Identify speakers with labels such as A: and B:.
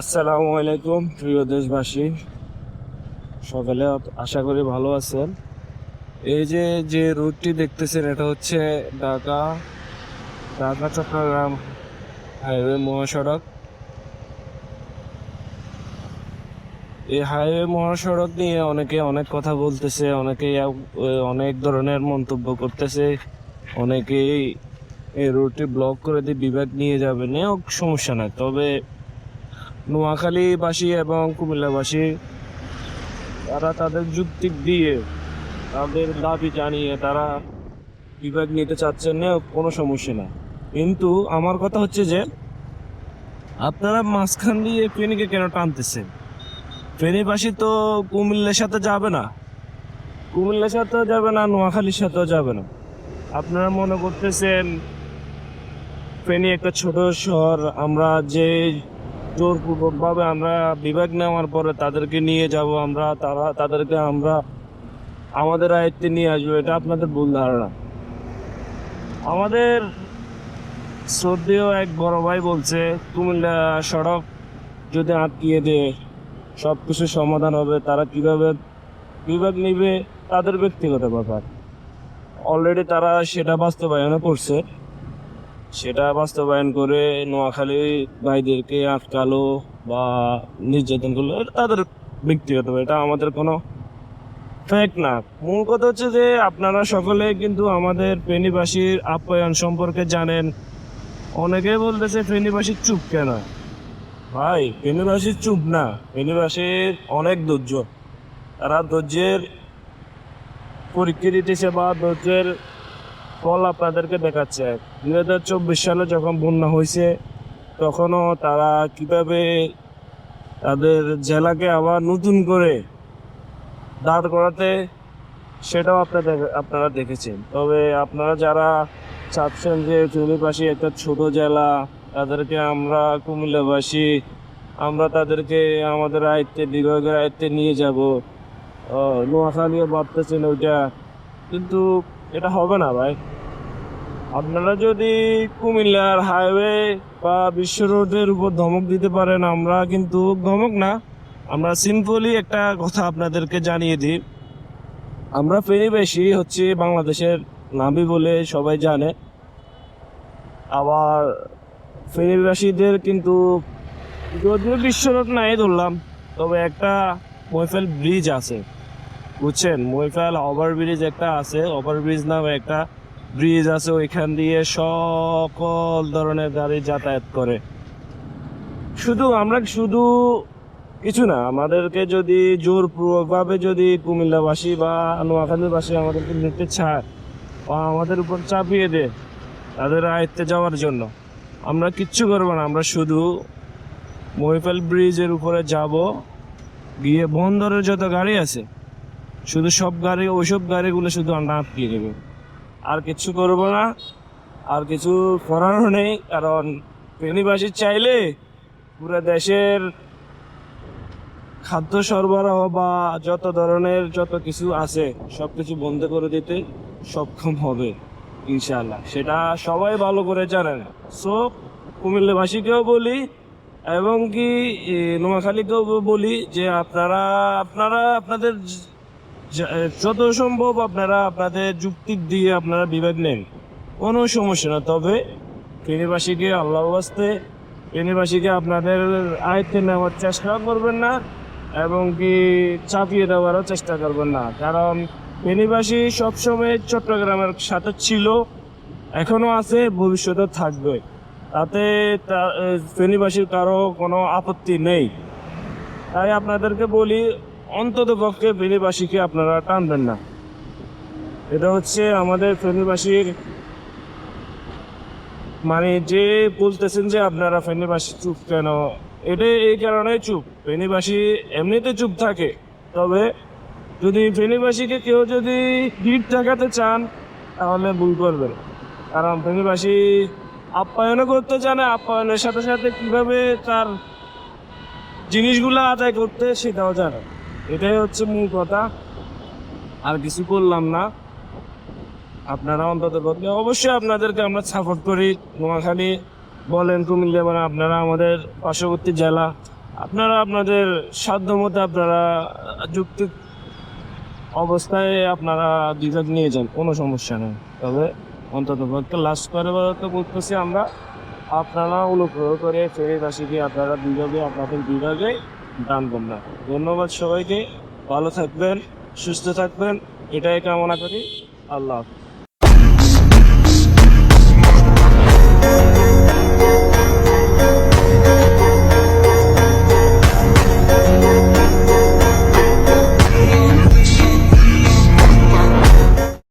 A: আসসালামু আলাইকুম, প্রিয় দেশবাসী। সকালে আশা করি ভালো আছেন। এই যে যে রুটটি দেখতেছেন, এটা হচ্ছে ঢাকা ঢাকা, চট্টগ্রাম হাইওয়ে মহাসড়ক। এই হাইওয়ে মহাসড়ক নিয়ে অনেকে অনেক কথা বলতেছে, অনেকে অনেক ধরনের মন্তব্য করতেছে। অনেকেই এই রুটটি ব্লক করে দিয়ে বিভাগ নিয়ে যাবে নিয়ে সমস্যা নাই। তবে নোয়াখালীবাসী এবং কুমিল্লাবাসী, তারা তাদের যুক্তি দিয়ে তাদের দাবি জানিয়ে তারা বিভাগ নিতে চাচ্ছেন না, কোনো সমস্যা না কিন্তু আমার কথা হচ্ছে যে, আপনারা মাঝখান দিয়ে ফেনীকে কেন টানতেছেন? ফেনীবাসী তো কুমিল্লার সাথে যাবে না। কুমিল্লার সাথেও যাবে না, নোয়াখালীর সাথেও যাবে না। আপনারা মনে করতেছেন ফেনী একটা ছোট শহর, আমরা যে জোরপূর্বকভাবে আমরা বিভাগ নেওয়ার পরে তাদেরকে নিয়ে যাব আমরা, তারা, তাদেরকে আমরা আমাদের আয়ত্তে নিয়ে আসব, এটা আপনাদের ভুল ধারণা। আমাদের শ্রদ্ধেয় এক বড় ভাই বলছে, কুমিল্লা সড়ক যদি আটকিয়ে দেয় সব কিছু সমাধান হবে, তারা কীভাবে বিভাগ নিবে, তাদের ব্যক্তিগত ব্যাপার। অলরেডি তারা সেটা বাস্তবায়নও করছে। সেটা বাস্তবায়ন করে নোয়াখালী ভাইদেরকে আটকালো বা নির্যাতন করল তাদের ব্যক্তিগত। এটা আমাদের কোনো ফ্যাক্ট না। মূল কথা হচ্ছে যে আপনারা সকলে কিন্তু আমাদের ফেনীবাসীর আপ্যায়ন সম্পর্কে জানেন। অনেকে বলতেছে ফেনীবাসী চুপ কেন? ভাই, ফেনীবাসী চুপ না। ফেনীবাসীর অনেক ধৈর্য। তারা ধৈর্যের পরীক্ষা দিতেছে বা ধৈর্যের ফল আপনাদেরকে দেখাচ্ছে। দুই হাজার চব্বিশ সালে যখন বন্যা হয়েছে, তখনও তারা কীভাবে তাদের জেলাকে আবার নতুন করে দাঁড় করাতে, সেটাও আপনাদের, আপনারা দেখেছেন। তবে আপনারা যারা চাচ্ছেন যে চুলিপাশি একটা ছোট জেলা, তাদেরকে আমরা কুমিল্লাবাসী, আমরা তাদেরকে আমাদের আয়ত্তে, বিভাগের আয়ত্তে নিয়ে যাব। নোয়াখালীও ভাবতেছেন ওইটা। কিন্তু এটা হবে না ভাই। আপনারা যদি কুমিল্লার হাইওয়ে বা বিশ্ব রোডের উপর ধমক দিতে পারেন, আমরা কিন্তু ধমক না। আমরা সিম্পলি একটা কথা আপনাদেরকে জানিয়ে দিই। আমরা ফেরিবেশি হচ্ছে বাংলাদেশের নাবি বলে সবাই জানে। আবার ফেরিবাসীদের কিন্তু যদিও বিশ্ব রোড নাই ধরলাম, তবে একটা মৈফেল ব্রিজ আছে। বুঝছেন? মৈফেল ওভার ব্রিজ একটা আছে ওভার ব্রিজ নামে একটা ব্রিজ আছে, ওইখান দিয়ে সকল ধরনের গাড়ি যাতায়াত করে। শুধু আমরা শুধু কিছু না, আমাদেরকে যদি জোরপূর্বকভাবে যদি কুমিল্লাবাসী বা নোয়াখালীবাসী আমাদেরকে নিতে চায় বা আমাদের উপর চাপিয়ে দেয় তাদের আয়ত্তে যাওয়ার জন্য। আমরা কিচ্ছু করব না, আমরা শুধু মহিফেল ব্রিজের উপরে যাব, গিয়ে বন্দরের যত গাড়ি আছে শুধু সব গাড়ি, ওইসব গাড়িগুলো শুধু আমরা আটকিয়ে দেবো। আর কিছু করব না, আর কিছু করারও নেই, কারণ ফেনীবাসী চাইলে পুরো দেশের খাদ্য সরবরাহ বা যত ধরনের যত কিছু আছে সব কিছু বন্ধ করে দিতে সক্ষম হবে ইনশাল্লাহ সেটা সবাই ভালো করে জানেন সো কুমিল্লাবাসীকেও বলি, এবং কি নোয়াখালীকেও বলি যে আপনারা আপনারা, আপনাদের যত সম্ভব আপনারা আপনাদের যুক্তি দিয়ে আপনারা বিভাগ নেন। কোনো সমস্যা না, তবে ফেনীবাসীকে আল্লাহ বাস্তে ফেনীবাসীকে আপনাদের আয়ত্তে নেওয়ার চেষ্টা করবেন না এবং কি চাপিয়ে দেওয়ারও চেষ্টা করবেন না। কারণ ফেনীবাসী সবসময় চট্টগ্রামের সাথে ছিল, এখনও আছে ভবিষ্যতে থাকবে। তাতে ফেনীবাসীর কারও কোনো আপত্তি নেই। তাই আপনাদেরকে বলি অন্তত পক্ষে ফেনীবাসীকে আপনারা টানবেন না। এটা হচ্ছে আমাদের ফেনীবাসীর মানে যে বলতেছেন যে আপনারা ফেনীবাসী চুপ কেন? এটা এই কারণে চুপ। ফেনীবাসী এমনিতে চুপ থাকে। তবে যদি ফেনীবাসীকে কেউ যদি ভিড় ঠেকাতে চান, তাহলে ভুল করবেন। কারণ ফেনীবাসী আপ্যায়নও করতে জানে, আপ্যায়নের সাথে সাথে কীভাবে তার জিনিসগুলো আদায় করতে সেটাও জানে। এটাই হচ্ছে মূল কথা। আর কিছু করলাম না। আপনারা অন্তত পক্ষে অবশ্যই আপনাদেরকে আমরা সাপোর্ট করি। নোয়াখালী বলেন, কুমিল্লা মানে আপনারা আমাদের পার্শ্ববর্তী জেলা। আপনারা আপনাদের সাধ্য মতো আপনারা যুক্তি অবস্থায় আপনারা বিভাগ নিয়ে যান, কোনো সমস্যা নেই। তবে অন্তত পক্ষে লাস্ট করে তো বলতেছি আমরা, আপনারা অনুগ্রহ করে ফেরিবাসীকে, আপনারা বিভাগে আপনাদের বিভাগে করবেন ধন্যবাদ সবাইকে ভালো থাকবেন সুস্থ থাকবেন এটাই কামনা করি। আল্লাহ হাফিজ।